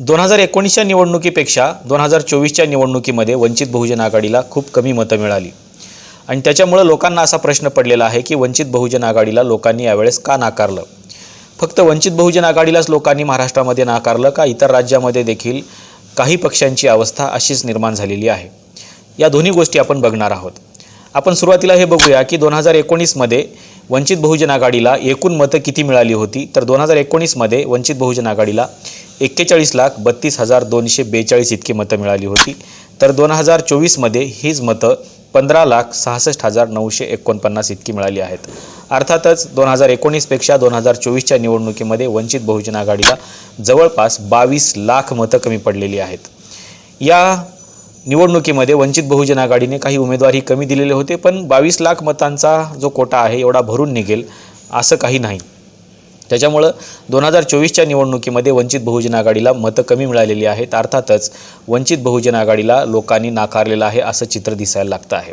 दोन हजार एकोणीसच्या निवडणुकीपेक्षा दोन हजार चोवीसच्या निवडणुकीमध्ये वंचित बहुजन आघाडीला खूप कमी मतं मिळाली. आणि त्याच्यामुळं लोकांना असा प्रश्न पडलेला आहे की वंचित बहुजन आघाडीला लोकांनी यावेळेस का नाकारलं? फक्त वंचित बहुजन आघाडीलाच लोकांनी महाराष्ट्रामध्ये नाकारलं का इतर राज्यामध्ये देखील काही पक्षांची अवस्था अशीच निर्माण झालेली आहे? या दोन्ही गोष्टी आपण बघणार आहोत. आपण सुरुवातीला हे बघूया की दोन हजार एकोणीसमध्ये वंचित बहुजन आघाडीला एकूण मतं किती मिळाली होती? तर दोन हजार एकोणीसमध्ये वंचित बहुजन आघाडीला एक्केचाळीस लाख बत्तीस हजार दोनशे बेचाळीस इतकी मतं मिळाली होती. तर दोन हजार चोवीसमध्ये हीच मतं पंधरा लाख सहासष्ट हजार नऊशे एकोणपन्नास इतकी मिळाली आहेत. अर्थातच दोन हजार एकोणीसपेक्षा दोन हजार चोवीसच्या निवडणुकीमध्ये वंचित बहुजन आघाडीला जवळपास बावीस लाख मतं कमी पडलेली आहेत. या निवडणुकीमध्ये वंचित बहुजन आघाडीने काही उमेदवारही कमी दिलेले होते पण बावीस लाख मतांचा जो कोटा आहे एवढा भरून निघेल असं काही नाही. त्याच्यामुळं दोन हजार चोवीसच्या निवडणुकीमध्ये वंचित बहुजन आघाडीला मतं कमी मिळालेली आहेत. अर्थातच वंचित बहुजन आघाडीला लोकांनी नाकारलेलं आहे असं चित्र दिसायला लागतं आहे.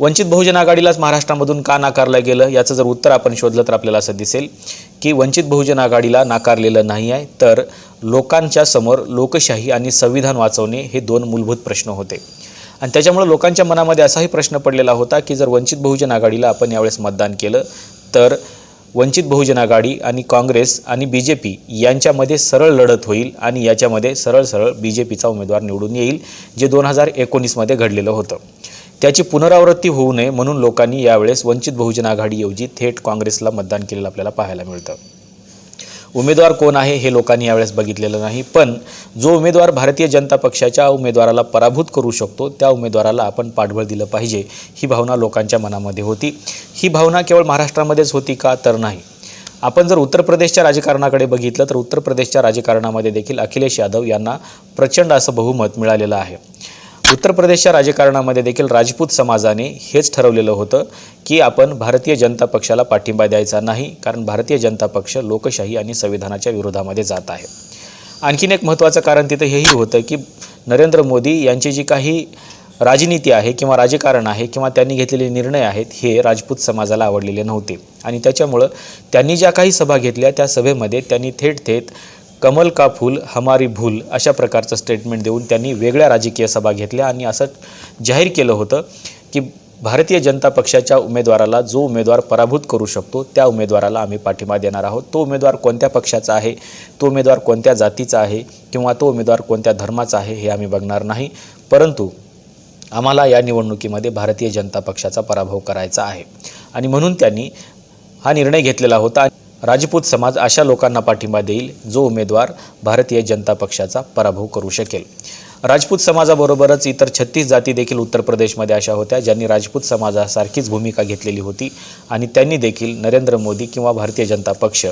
वंचित बहुजन आघाडीलाच महाराष्ट्रामधून का नाकारलं गेलं याचं जर उत्तर आपण शोधलं तर आपल्याला असं दिसेल की वंचित बहुजन आघाडीला नाकारलेलं नाही आहे. तर लोकांच्या समोर लोकशाही आणि संविधान वाचवणे हे दोन मूलभूत प्रश्न होते. आणि त्याच्यामुळे लोकांच्या मनामध्ये असाही प्रश्न पडलेला होता की जर वंचित बहुजन आघाडीला आपण यावेळेस मतदान केलं तर वंचित बहुजन आघाडी आणि काँग्रेस आणि बी जे पी यांच्यामध्ये सरळ लढत होईल आणि याच्यामध्ये सरळ सरळ बी जे पीचा उमेदवार निवडून येईल जे दोन हजार एकोणीसमध्ये घडलेलं होतं. त्याची पुनरावृत्ती होऊ नये म्हणून लोकांनी यावेळेस वंचित बहुजन आघाडीऐवजी थेट काँग्रेसला मतदान केलेलं आपल्याला पाहायला मिळतं. उमेदवार कोण आहे हे लोकांनी यावेळेस बघितलेलं नाही. पण जो उमेदवार भारतीय जनता पक्षाच्या उमेदवाराला पराभूत करू शकतो त्या उमेदवाराला आपण पाठबळ दिलं पाहिजे ही भावना लोकांच्या मनामध्ये होती. ही भावना केवळ महाराष्ट्रामध्येच होती का? तर नाही. आपण जर उत्तर प्रदेशच्या राजकारणाकडे बघितलं तर उत्तर प्रदेशच्या राजकारणामध्ये देखील अखिलेश यादव यांना प्रचंड असं बहुमत मिळालेलं आहे. उत्तर प्रदेशच्या राजकारणामध्ये देखील राजपूत समाजाने हेच ठरवलेलं होतं की आपण भारतीय जनता पक्षाला पाठिंबा द्यायचा नाही कारण भारतीय जनता पक्ष लोकशाही आणि संविधानाच्या विरोधामध्ये जात आहे. आणखीन एक महत्त्वाचं कारण तिथं हेही होतं की नरेंद्र मोदी यांची जी काही राजनीती आहे किंवा राजकारण आहे किंवा त्यांनी घेतलेले निर्णय आहेत हे राजपूत समाजाला आवडलेले नव्हते. आणि त्याच्यामुळं त्यांनी ज्या काही सभा घेतल्या त्या सभेमध्ये त्यांनी थेट थेट कमल का फूल हमारी भूल अशा प्रकारचं स्टेटमेंट देऊन त्यांनी वेगळ्या राजकीय सभा घेतल्या आणि असं जाहीर केलं होतं की भारतीय जनता पक्षाच्या उमेदवाराला जो उमेदवार पराभूत करू शकतो त्या उमेदवाराला आम्ही पाठिंबा देणार आहोत. तो उमेदवार कोणत्या पक्षाचा आहे तो उमेदवार कोणत्या जातीचा आहे किंवा तो उमेदवार कोणत्या धर्माचा आहे हे आम्ही बघणार नाही. परंतु आम्हाला या निवडणुकीमध्ये भारतीय जनता पक्षाचा पराभव करायचा आहे. आणि म्हणून त्यांनी हा निर्णय घेतलेला होता. राजपूत समाज अशा लोकांना पाठिंबा देईल जो उमेदवार भारतीय जनता पक्षाचा पराभव करू शकेल. राजपूत समाजाबरोबरच इतर छत्तीस जाती देखील उत्तर प्रदेशमध्ये अशा होत्या ज्यांनी राजपूत समाजासारखीच भूमिका घेतलेली होती आणि त्यांनी देखील नरेंद्र मोदी किंवा भारतीय जनता पक्ष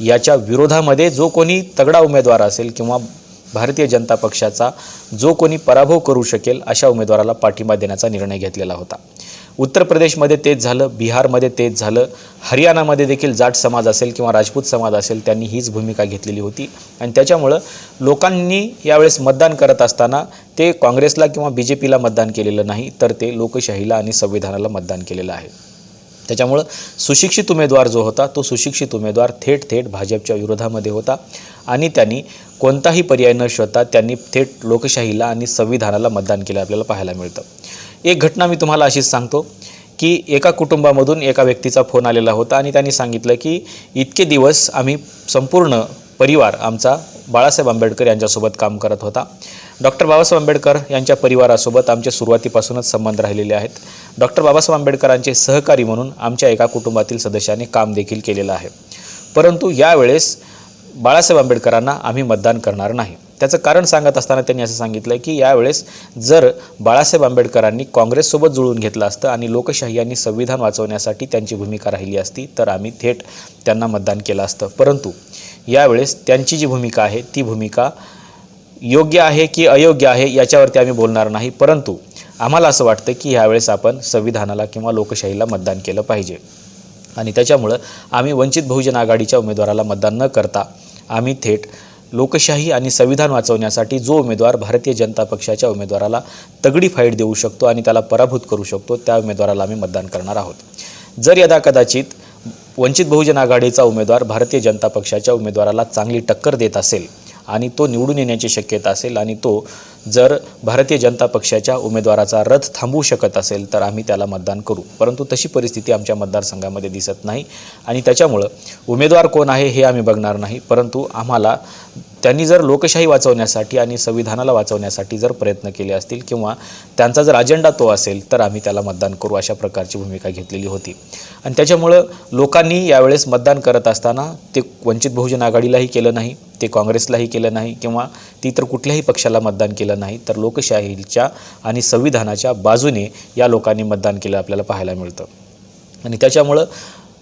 याच्या विरोधामध्ये जो कोणी तगडा उमेदवार असेल किंवा भारतीय जनता पक्षाचा जो कोणी पराभव करू शकेल अशा उमेदवाराला पाठिंबा देण्याचा निर्णय घेतलेला होता. उत्तर प्रदेशमध्ये तेच झालं बिहारमध्ये तेच झालं हरियाणामध्ये देखील जाट समाज असेल किंवा राजपूत समाज असेल त्यांनी हीच भूमिका घेतलेली होती. आणि त्याच्यामुळं लोकांनी यावेळेस मतदान करत असताना ते काँग्रेसला किंवा बी जे पीला मतदान केलेलं नाही तर ते लोकशाहीला आणि संविधानाला मतदान केलेलं आहे. त्याच्यामुळं सुशिक्षित उमेदवार जो होता तो सुशिक्षित उमेदवार थेट थेट भाजपच्या विरोधामध्ये होता आणि त्यांनी कोणताही पर्याय न शोधता त्यांनी थेट लोकशाहीला आणि संविधानाला मतदान केलं आपल्याला पाहायला मिळतं. एक घटना मी तुम्हाला अशीच सांगतो की एका कुटुंबामधून एका व्यक्तीचा फोन आलेला होता आणि त्यांनी सांगितलं की इतके दिवस आम्ही संपूर्ण परिवार आमचा बाळासाहेब आंबेडकर यांच्यासोबत काम करत होता. डॉक्टर बाबासाहेब आंबेडकर यांच्या परिवारासोबत आमचे सुरुवातीपासूनच संबंध राहिलेले आहेत. डॉक्टर बाबासाहेब आंबेडकरांचे सहकारी म्हणून आमच्या एका कुटुंबातील सदस्याने काम देखील केलेलं आहे. परंतु यावेळेस बाळासाहेब आंबेडकरांना आम्ही मतदान करणार नाही. त्याचं कारण सांगत असताना त्यांनी असं सांगितलं की यावेळेस जर बाळासाहेब आंबेडकरांनी काँग्रेससोबत जुळून घेतलं असतं आणि लोकशाही आणि संविधान वाचवण्यासाठी त्यांची भूमिका राहिली असती तर आम्ही थेट त्यांना मतदान केलं असतं. परंतु यावेळेस त्यांची जी भूमिका आहे ती भूमिका योग्य आहे की अयोग्य आहे याच्यावरती आम्ही बोलणार नाही. परंतु आम्हाला असं वाटतं की यावेळेस आपण संविधानाला किंवा लोकशाहीला मतदान केलं पाहिजे. आणि त्याच्यामुळं आम्ही वंचित बहुजन आघाडीच्या उमेदवाराला मतदान न करता आम्ही थेट लोकशाही आणि संविधान वाचवण्यासाठी जो उमेदवार भारतीय जनता पक्षाच्या उमेदवाराला तगडी फाईट देऊ शकतो आणि त्याला पराभूत करू शकतो त्या उमेदवाराला आम्ही मतदान करणार आहोत. जर यदा कदाचित वंचित बहुजन आघाडीचा उमेदवार भारतीय जनता पक्षाच्या उमेदवाराला चांगली टक्कर देत असेल आणि तो निवडून येण्याची शक्यता असेल आणि तो जर भारतीय जनता पक्षाच्या उमेदवाराचा रथ थांबवू शकत असेल तर आम्ही त्याला मतदान करू. परंतु तशी परिस्थिती आमच्या मतदारसंघामध्ये दिसत नाही. आणि त्याच्यामुळं उमेदवार कोण आहे हे आम्ही बघणार नाही. परंतु आम्हाला त्यांनी जर लोकशाही वाचवण्यासाठी आणि संविधानाला वाचवण्यासाठी जर प्रयत्न केले असतील किंवा त्यांचा जर अजेंडा तो असेल तर आम्ही त्याला मतदान करू अशा प्रकारची भूमिका घेतलेली होती. आणि त्याच्यामुळं लोकांनी यावेळेस मतदान करत असताना ते वंचित बहुजन आघाडीलाही केलं नाही ते काँग्रेसलाही केलं नाही किंवा ती तर कुठल्याही पक्षाला मतदान केलं नाही तर लोकशाहीच्या आणि संविधानाच्या बाजूने या लोकांनी मतदान केलं आपल्याला पाहायला मिळतं. आणि त्याच्यामुळं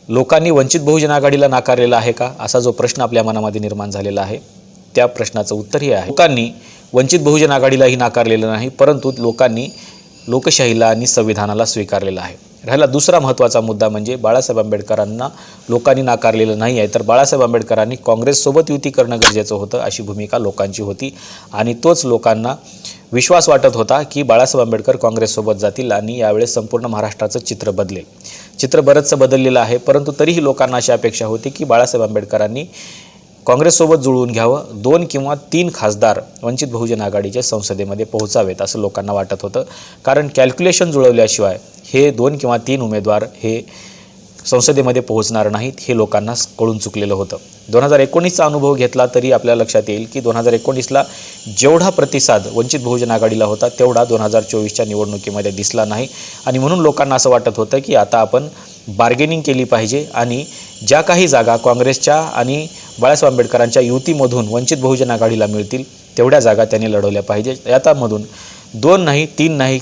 लोकांनी वंचित बहुजन आघाडीला नाकारलेला आहे का? असा जो प्रश्न आपल्या मनामध्ये निर्माण झालेला आहे. त्या प्रश्नाचं उत्तर हे आहे. लोकांनी वंचित बहुजन आघाडीलाही नाकारलेलं नाही परंतु लोकांनी लोकशाहीला आणि संविधानाला स्वीकारलेलं आहे. राहिला दुसरा महत्त्वाचा मुद्दा म्हणजे बाळासाहेब आंबेडकरांना लोकांनी नाकारलेलं नाही आहे तर बाळासाहेब आंबेडकरांनी काँग्रेससोबत युती करणं गरजेचं होतं अशी भूमिका लोकांची होती. आणि तोच लोकांना विश्वास वाटत होता की बाळासाहेब आंबेडकर काँग्रेससोबत जातील आणि यावेळेस संपूर्ण महाराष्ट्राचं चित्र बदलेल. चित्र बरंचसं बदललेलं आहे परंतु तरीही लोकांना अशी अपेक्षा होती की बाळासाहेब आंबेडकरांनी काँग्रेससोबत जुळवून घ्यावं दोन किंवा तीन खासदार वंचित बहुजन आघाडीच्या संसदेमध्ये पोहोचावेत असं लोकांना वाटत होतं. कारण कॅल्क्युलेशन जुळवल्याशिवाय हे दोन किंवा तीन उमेदवार हे संसदेमध्ये पोहोचणार नाहीत हे लोकांना कळून चुकलेलं होतं. दोन हजार एकोणीसचा अनुभव घेतला तरी आपल्या लक्षात येईल की दोन हजार एकोणीसला जेवढा प्रतिसाद वंचित बहुजन आघाडीला होता तेवढा दोन हजार चोवीसच्या निवडणुकीमध्ये दिसला नाही. आणि म्हणून लोकांना असं वाटत होतं की आता आपण बार्गेनिंग केली पाहिजे आणि ज्या काही जागा काँग्रेसच्या आणि बाळासाहेब आंबेडकरांच्या युतीमधून वंचित बहुजन आघाडीला मिळतील तेवढ्या जागा त्यांनी लढवल्या पाहिजे. यातामधून दोन नाही तीन नाही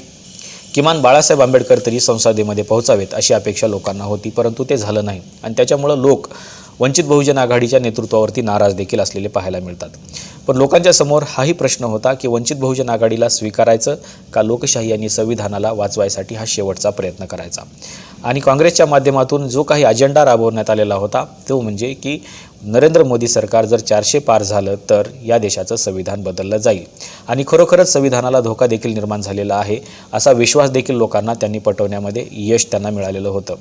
किमान बाळासाहेब आंबेडकर तरी संसदेमध्ये पोहोचावेत अशी अपेक्षा लोकांना होती परंतु ते झालं नाही. आणि त्याच्यामुळं लोक वंचित बहुजन आघाडीच्या नेतृत्वावरती नाराज देखील असलेले पाहायला मिळतात. पण लोकांच्या समोर हाही प्रश्न होता की वंचित बहुजन आघाडीला स्वीकारायचं का लोकशाही आणि संविधानाला वाचवायसाठी हा शेवटचा प्रयत्न करायचा? आणि काँग्रेसच्या माध्यमातून जो काही अजेंडा राबवण्यात आलेला होता तो म्हणजे की नरेंद्र मोदी सरकार जर चारशे पार झालं तर या देशाचं संविधान बदललं जाईल. आणि खरोखरच संविधानाला धोका देखील निर्माण झालेला आहे असा विश्वास देखील लोकांना त्यांनी पटवण्यामध्ये यश त्यांना मिळालेलं होतं.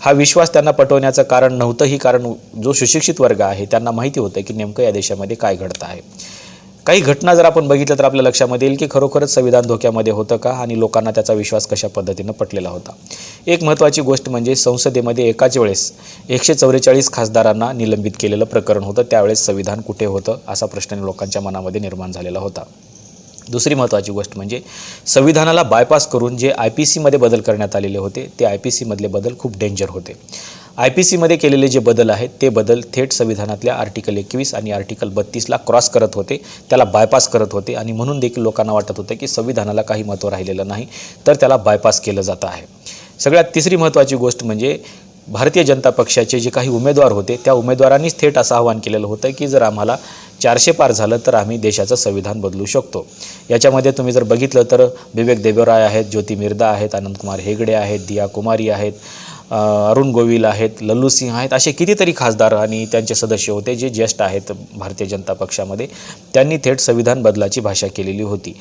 हा विश्वास त्यांना पटवण्याचं कारण नव्हतंही कारण जो सुशिक्षित वर्ग आहे त्यांना माहिती होतं की नेमकं या देशामध्ये काय घडतं आहे. काही घटना जर आपण बघितलं तर आपल्या लक्षामध्ये येईल की खरोखरच संविधान धोक्यामध्ये होतं का आणि लोकांना त्याचा विश्वास कशा पद्धतीनं पटलेला होता. एक महत्त्वाची गोष्ट म्हणजे संसदेमध्ये एकाच वेळेस एकशे चौवेचाळीस खासदारांना निलंबित केलेलं प्रकरण होतं. त्यावेळेस संविधान कुठे होतं असा प्रश्न लोकांच्या मनामध्ये निर्माण झालेला होता. दुसरी महत्त्वाची गोष्ट म्हणजे संविधानाला बायपास करून जे आय पी सीमध्ये बदल करण्यात आलेले होते ते आय पी सीमधले बदल खूप डेंजर होते. आय पी सीमध्ये केलेले जे बदल आहेत ते बदल थेट संविधानातल्या आर्टिकल एकवीस आणि आर्टिकल बत्तीसला क्रॉस करत होते त्याला बायपास करत होते आणि म्हणून देखील लोकांना वाटत होतं की संविधानाला काही महत्त्व राहिलेलं नाही तर त्याला बायपास केलं जात आहे. सगळ्यात तिसरी महत्त्वाची गोष्ट म्हणजे भारतीय जनता पक्षाचे जे काही उमेदवार होते त्या उमेदवारांनीच थेट असं आवाहन केलेलं होतं की जर आम्हाला चारशे पार झालं तर आम्ही देशाचं संविधान बदलू शकतो. याच्यामध्ये तुम्ही जर बघितलं तर विवेक देवराय आहेत ज्योती मिर्दा आहेत अनंतकुमार हेगडे आहेत दिया कुमारी आहेत अरुण गोविल आहेत लल्लू सिंह आहेत असे कितीतरी खासदार आणि त्यांचे सदस्य होते जे ज्येष्ठ आहेत भारतीय जनता पक्षामध्ये. त्यांनी थेट संविधान बदलाची भाषा केलेली होती.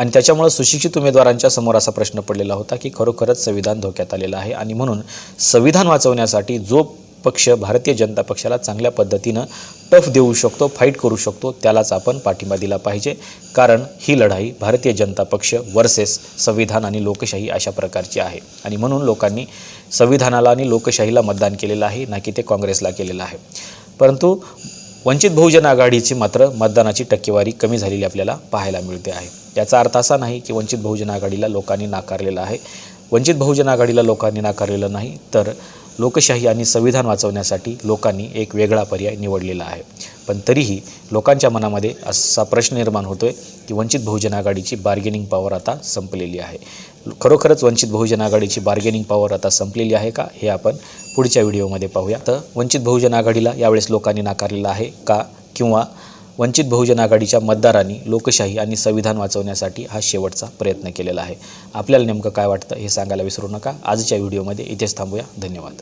आणि त्याच्यामुळं सुशिक्षित उमेदवारांच्या समोर असा प्रश्न पडलेला होता की खरोखरच संविधान धोक्यात आलेलं आहे आणि म्हणून संविधान वाचवण्यासाठी जो पक्ष भारतीय जनता पक्षाला चांगल्या पद्धतीनं टफ देऊ शकतो फाईट करू शकतो त्यालाच आपण पाठिंबा दिला पाहिजे. कारण ही लढाई भारतीय जनता पक्ष वर्सेस संविधान आणि लोकशाही अशा प्रकारची आहे. आणि म्हणून लोकांनी संविधानाला आणि लोकशाहीला मतदान केलेलं आहे ना की ते काँग्रेसला केलेलं आहे. परंतु वंचित बहुजन आघाडीची मात्र मतदानाची टक्केवारी कमी झालेली आपल्याला पाहायला मिळते आहे. याचा अर्थ असा नाही की वंचित बहुजन आघाडीला लोकांनी नाकारलेला आहे. वंचित बहुजन आघाडीला लोकांनी नाकारलेलं नाही तर लोकशाही आणि संविधान वाचवण्यासाठी लोकांनी एक वेगळा पर्याय निवडलेला आहे. पण तरीही लोकांच्या मनामध्ये असा प्रश्न निर्माण होतो आहे की वंचित बहुजन आघाडीची बार्गेनिंग पॉवर आता संपलेली आहे. खरोखरच वंचित बहुजन आघाडीची बार्गेनिंग पॉवर आता संपलेली आहे का? हे आपण पुढच्या व्हिडिओमध्ये पाहूया. तर वंचित बहुजन आघाडीला यावेळेस लोकांनी नाकारलेलं आहे का? किंवा वंचित बहुजन आघाडीच्या मतदारांनी लोकशाही आणि संविधान वाचवण्यासाठी हा शेवटचा प्रयत्न केलेला आहे. आपल्याला नेमकं काय वाटतं हे सांगायला विसरू नका. आजच्या व्हिडिओमध्ये इथेच थांबूया. धन्यवाद.